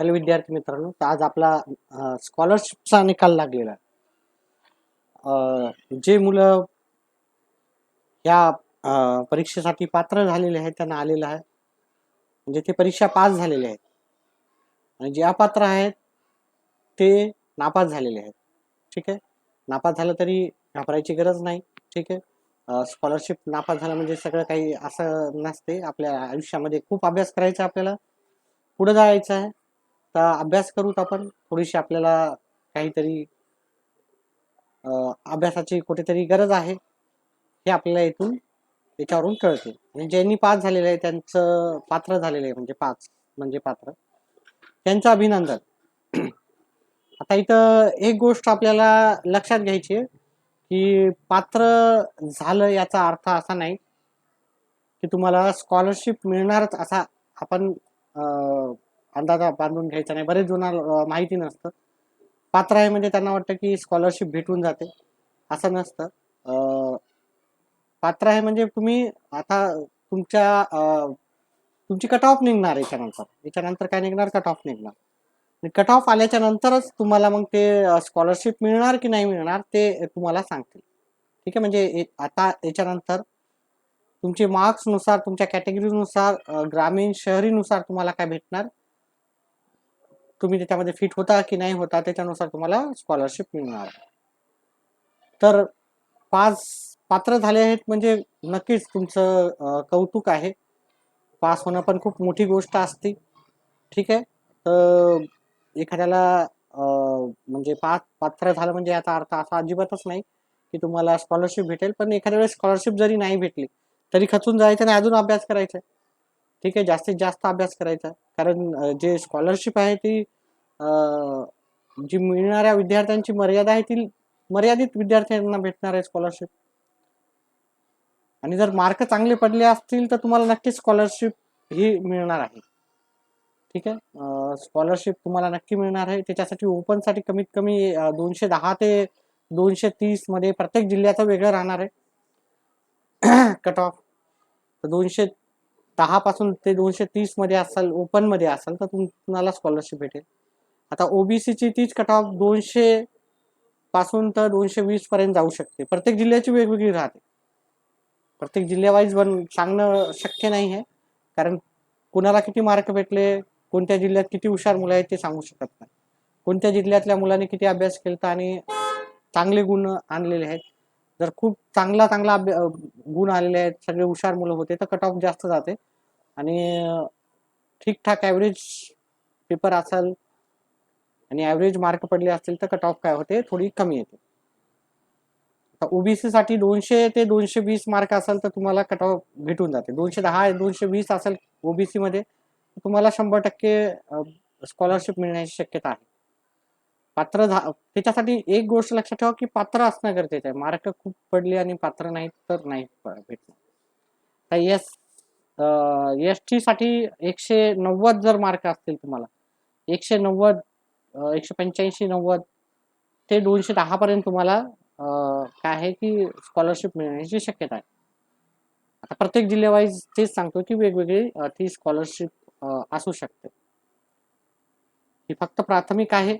Hello विद्यार्थी मित्रांनो तर आज आपला स्कॉलरशिपचा निकाल लागलेला आहे. जे मुलं या परीक्षेसाठी पात्र झालेले आहेत त्यांना आलेलं आहे. म्हणजे ते परीक्षा पास झालेले आहेत. आणि जे अपात्र आहेत ते नापास झालेले आहेत. ठीक आहे? नापास झालं तरी घाबरायची गरज नाही. ठीक आहे? स्कॉलरशिप नापास झालं म्हणजे सगळं काही असं नसते. आपल्या आयुष्यामध्ये खूप अभ्यास करायचा आपल्याला. पुढे जायचं आहे. तर अभ्यास करूत आपण थोडीशी आपल्याला काहीतरी अभ्यासाची कुठेतरी गरज आहे हे आपल्याला इथून याच्यावरून कळते. म्हणजे ज्यांनी पास झालेलं आहे त्यांचं पात्र झालेलं आहे म्हणजे पाच म्हणजे पात्र. त्यांचं अभिनंदन. आता इथं एक गोष्ट आपल्याला लक्षात घ्यायची आहे की पात्र झालं याचा अर्थ असा नाही की तुम्हाला स्कॉलरशिप मिळणारच असा आपण अंदाजा बांधून घ्यायचा नाही. बरेच जुना माहिती नसतं. पात्र आहे म्हणजे त्यांना वाटतं की स्कॉलरशिप भेटून जाते. असं नसतं. पात्र आहे म्हणजे तुम्ही आता तुमच्या तुमची कट ऑफ निघणार याच्यानंतर. याच्यानंतर काय निघणार? कट ऑफ निघणार. कट ऑफ आल्याच्या नंतरच तुम्हाला मग ते स्कॉलरशिप मिळणार की नाही मिळणार ते तुम्हाला सांगतील. ठीक आहे? म्हणजे आता याच्यानंतर तुमचे मार्क्सनुसार तुमच्या कॅटेगरीनुसार ग्रामीण शहरीनुसार तुम्हाला काय भेटणार? तुम्ही त्याच्यामध्ये फिट होता की नाही होता त्याच्यानुसार तुम्हाला स्कॉलरशिप मिळणार. तर पास पात्र झाले आहेत म्हणजे नक्कीच तुमचं कौतुक आहे. पास होणं पण खूप मोठी गोष्ट असते. ठीक आहे? तर एखाद्याला म्हणजे पास पात्र झालं म्हणजे याचा अर्थ असा अजिबातच नाही की तुम्हाला स्कॉलरशिप भेटेल पण एखाद्या वेळेस स्कॉलरशिप जरी नाही भेटली तरी खचून जायचं आणि अजून अभ्यास करायचा आहे. ठीक आहे जास्तीत जास्त अभ्यास करायचा. कारण जे स्कॉलरशिप आहे ती जी मिळणाऱ्या विद्यार्थ्यांची मर्यादा आहे ती मर्यादित विद्यार्थ्यांना भेटणार आहे स्कॉलरशिप आणि जर मार्क चांगले पडले असतील तर तुम्हाला नक्कीच स्कॉलरशिप ही मिळणार आहे. ठीक आहे? स्कॉलरशिप तुम्हाला नक्की मिळणार आहे. त्याच्यासाठी ओपनसाठी कमीत कमी दोनशे दहा ते दोनशे तीसमध्ये प्रत्येक जिल्ह्याचं वेगळं राहणार आहे. कट ऑफ तर दोनशे दहा पासून ते दोनशे तीसमध्ये असाल ओपनमध्ये असाल तर तुम्हाला स्कॉलरशिप भेटेल. आता ओबीसीची तीच कट ऑफ दोनशे पासून तर दोनशे वीस पर्यंत जाऊ शकते. प्रत्येक जिल्ह्याची वेगवेगळी राहते. प्रत्येक जिल्ह्यावाईज बन सांगणं शक्य नाही आहे कारण कुणाला किती मार्क भेटले कोणत्या जिल्ह्यात किती हुशार मुलं आहेत ते सांगू शकत नाही. कोणत्या जिल्ह्यातल्या मुलांनी किती अभ्यास केला आणि चांगले गुण आणलेले आहेत जर खूप चांगला चांगला अभ्या गुण आलेले आहेत सगळे हुशार मुलं होते तर कट ऑफ जास्त जाते. आणि ठीकठाक ॲव्हरेज पेपर असेल आणि ॲव्हरेज मार्क पडले असतील तर कट ऑफ काय होते? थोडी कमी येते. आता ओबीसीसाठी दोनशे ते दोनशे वीस मार्क असेल तर तुम्हाला कट ऑफ भेटून जाते. दोनशे दहा दोनशे वीस असेल ओबीसीमध्ये तुम्हाला शंभर टक्के स्कॉलरशिप मिळण्याची शक्यता आहे. पात्र त्याच्यासाठी एक गोष्ट लक्षात ठेवा की पात्र असणं गरजेचं आहे. मार्क खूप पडले आणि पात्र नाहीत तर नाही भेटणार. तर येस एस टी साठी एकशे नव्वद जर मार्क असतील तुम्हाला एकशे नव्वद एकशे पंच्याऐंशी नव्वद ते दोनशे दहा पर्यंत तुम्हाला काय आहे की स्कॉलरशिप मिळण्याची शक्यता आहे. आता प्रत्येक जिल्ह्यावाईज तेच सांगतो की वेगवेगळी ती स्कॉलरशिप असू शकते. ही फक्त प्राथमिक आहे.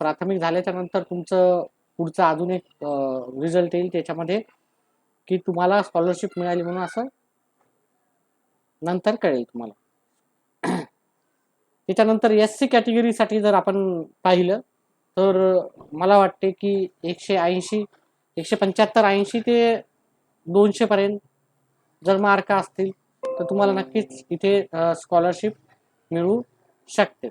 प्राथमिक झाल्याच्यानंतर तुमचं पुढचं अजून एक रिझल्ट येईल त्याच्यामध्ये की तुम्हाला स्कॉलरशिप मिळाली म्हणून असं नंतर कळेल तुम्हाला. त्याच्यानंतर एस सी कॅटेगरीसाठी जर आपण पाहिलं तर मला वाटते की एकशे ऐंशी एकशे पंच्याहत्तर ऐंशी ते दोनशेपर्यंत जर मार्क असतील तर तुम्हाला नक्कीच इथे स्कॉलरशिप मिळू शकते.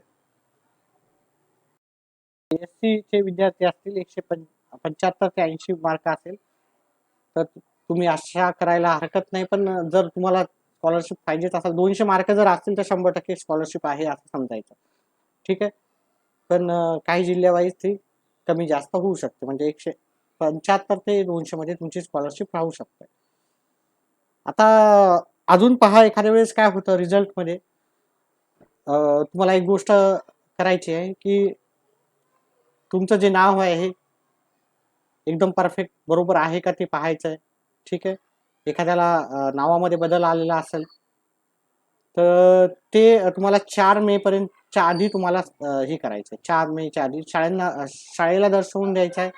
एस चे विद्यार्थी असतील एकशे पंच्याहत्तर ते ऐंशी मार्क असेल तर तुम्ही आशा करायला हरकत नाही. पण जर तुम्हाला स्कॉलरशिप पाहिजेच असेल दोनशे मार्क जर असतील तर शंभर टक्के स्कॉलरशिप आहे असं समजायचं. ठीक आहे? पण काही जिल्ह्यावाईज ती कमी जास्त होऊ शकते. म्हणजे एकशे पंच्याहत्तर ते दोनशे मध्ये तुमची स्कॉलरशिप राहू शकते. आता अजून पहा एखाद्या वेळेस काय होतं रिझल्टमध्ये तुम्हाला एक गोष्ट करायची आहे की तुमचं जे नाव आहे हे एकदम परफेक्ट बरोबर आहे का ते पाहायचं आहे ठीक आहे? एखाद्याला नावामध्ये बदल आलेला असेल तर ते तुम्हाला चार मे पर्यंत च्या आधी तुम्हाला हे करायचं आहे चार मेच्या आधी शाळांना शाळेला दर्शवून द्यायचं आहे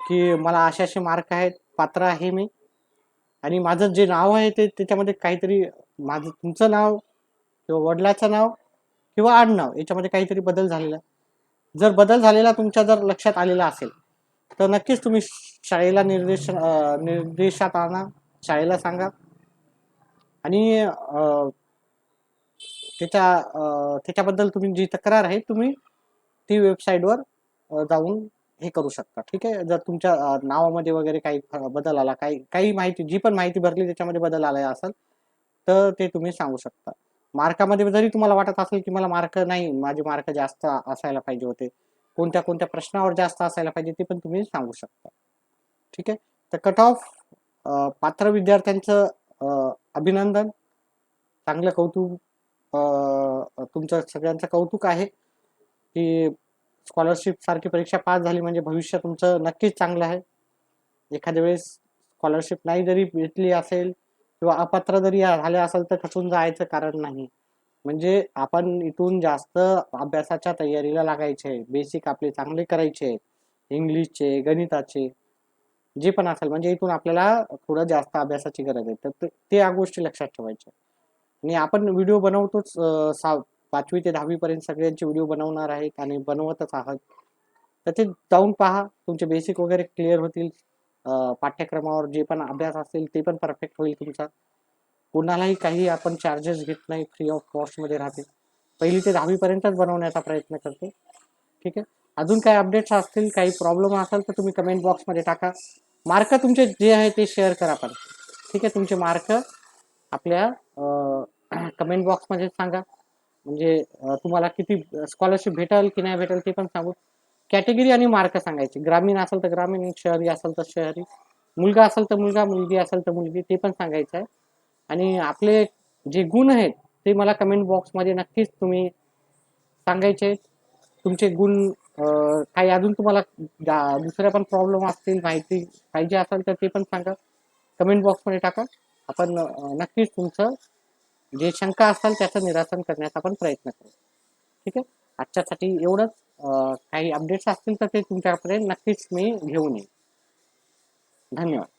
की मला असे असे मार्क आहेत पात्र आहे मी. आणि माझं जे नाव आहे ते त्याच्यामध्ये काहीतरी माझं तुमचं नाव किंवा वडिलाचं नाव किंवा आडनाव याच्यामध्ये काहीतरी बदल झालेला. आहे. जर बदल झालेला तुमच्या जर लक्षात आलेला असेल तर नक्कीच तुम्ही शाळेला निर्देश निर्देशात आणा शाळेला सांगा. आणि त्याच्या त्याच्याबद्दल तुम्ही जी तक्रार आहे तुम्ही ती वेबसाईटवर जाऊन हे करू शकता. ठीक आहे? जर तुमच्या नावामध्ये वगैरे काही बदल आला काही काही माहिती जी पण माहिती भरली त्याच्यामध्ये बदल आला असेल तर ते तुम्ही सांगू शकता. मार्कामध्ये जरी तुम्हाला वाटत असेल की मला मार्क नाही माझे मार्क जास्त असायला पाहिजे होते कोणत्या कोणत्या प्रश्नावर जास्त असायला पाहिजे ते पण तुम्ही सांगू शकता. ठीक आहे? तर कट ऑफ पात्र विद्यार्थ्यांचं अभिनंदन. चांगलं कौतुक तुमचं सगळ्यांचं कौतुक आहे की स्कॉलरशिप सारखी परीक्षा पास झाली म्हणजे भविष्य तुमचं नक्कीच चांगलं आहे. एखाद्या वेळेस स्कॉलरशिप नाही जरी भेटली असेल किंवा अपात्र जरी झाले असेल तर खचून जायचं कारण नाही. म्हणजे आपण इथून जास्त अभ्यासाच्या तयारीला लागायचे बेसिक आपले चांगले करायचे आहेत इंग्लिशचे गणिताचे जे पण असेल म्हणजे इथून आपल्याला थोडं जास्त अभ्यासाची गरज आहे. तर ते- या गोष्टी लक्षात ठेवायच्या. आणि आपण व्हिडिओ बनवतोच सा पाचवी ते दहावीपर्यंत सगळ्यांचे व्हिडिओ बनवणार आहेत आणि बनवतच आहात. तर ते जाऊन पहा तुमचे बेसिक वगैरे क्लिअर होतील. पाठ्यक्रमावर जे पण अभ्यास असेल ते पण परफेक्ट होईल तुमचा. कुणालाही काही आपण चार्जेस घेत नाही फ्री ऑफ कॉस्टमध्ये राहते. पहिली ते दहावीपर्यंतच बनवण्याचा प्रयत्न करते. ठीक आहे? अजून काही अपडेट्स असतील काही प्रॉब्लेम असेल तर तुम्ही कमेंट बॉक्समध्ये टाका. मार्क तुमचे जे आहे ते शेअर करा पण. ठीक आहे? तुमचे मार्क आपल्या कमेंट बॉक्समध्ये सांगा. म्हणजे तुम्हाला किती स्कॉलरशिप भेटेल की नाही भेटेल ते पण सांगू. कॅटेगरी आणि मार्क सांगायचे. ग्रामीण असेल तर ग्रामीण शहरी असेल तर शहरी मुलगा असेल तर मुलगा मुलगी असेल तर मुलगी ते पण सांगायचं आहे. आणि आपले जे गुण आहेत ते मला कमेंट बॉक्समध्ये नक्कीच तुम्ही सांगायचे. तुमचे गुण काही अजून तुम्हाला दुसऱ्या पण प्रॉब्लेम असतील माहिती पाहिजे असेल तर ते पण सांगा. कमेंट बॉक्समध्ये टाका. आपण नक्कीच तुमचं जे शंका असाल त्याचं निरासन करण्याचा आपण प्रयत्न करू. ठीक आहे? आजच्यासाठी एवढंच. काही अपडेट्स असतील तर ते तुमच्याकडे नक्कीच मी घेऊन येईन. धन्यवाद.